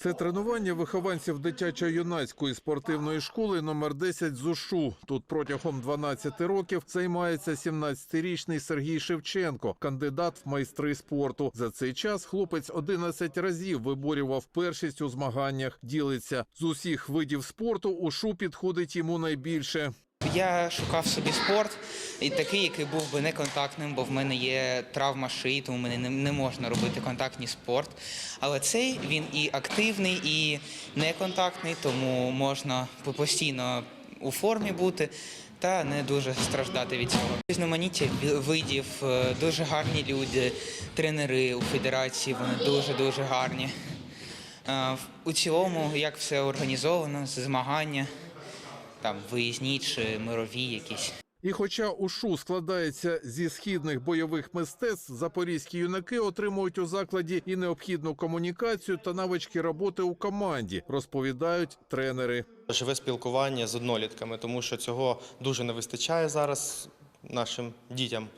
Це тренування вихованців дитячо-юнацької спортивної школи номер 10 ЗУШУ. Тут протягом 12 років займається 17-річний Сергій Шевченко, кандидат в майстри спорту. За цей час хлопець 11 разів виборював першість у змаганнях. Ділиться з усіх видів спорту. УШУ підходить йому найбільше. Я шукав собі спорт і такий, який був би неконтактним, бо в мене є травма шиї, тому мені не, можна робити контактний спорт. Але цей він і активний, і неконтактний, тому можна постійно у формі бути. Та не дуже страждати від цього. Різноманіття видів, е, дуже гарні люди, тренери у федерації, вони дуже дуже гарні. Е, У цілому, як все організовано, змагання, там виїзні чи мирові якісь. І хоча УШУ складається зі східних бойових мистецтв, запорізькі юнаки отримують у закладі і необхідну комунікацію та навички роботи у команді, розповідають тренери. живе спілкування з однолітками, тому що цього дуже не вистачає зараз нашим дітям.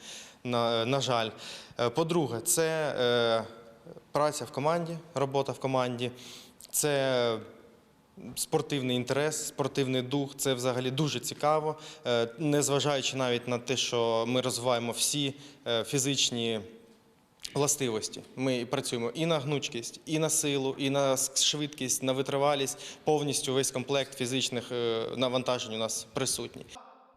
На, на жаль. Е, По-друге, це е, праця в команді, робота в команді, це спортивний інтерес, спортивний дух. Це взагалі дуже цікаво, Е, незважаючи навіть на те, що ми розвиваємо всі е, фізичні. Властивості. Ми працюємо і на гнучкість, і на силу, і на швидкість, на витривалість. Повністю весь комплект фізичних е, навантажень у нас присутній.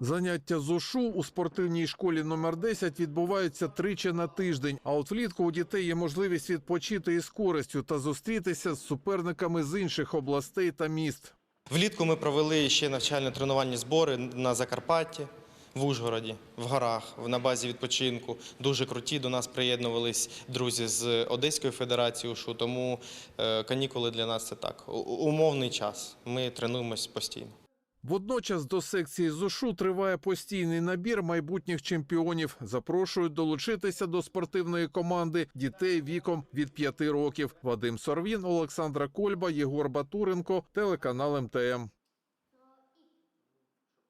Заняття з УШУ у спортивній школі номер 10 відбуваються тричі на тиждень. А от влітку у дітей є можливість відпочити із користю та зустрітися з суперниками з інших областей та міст. Влітку ми провели ще навчально-тренувальні збори на Закарпатті, в Ужгороді, в горах, на базі відпочинку. Дуже круті. До нас приєднувались друзі з Одеської федерації УШУ, тому е, канікули для нас це так. Умовний час. Ми тренуємось постійно. Водночас до секції ЗУШУ триває постійний набір майбутніх чемпіонів. Запрошують долучитися до спортивної команди дітей віком від 5 років. Вадим Сорвін, Олександра Кольба, Єгор Батуренко, телеканал МТМ.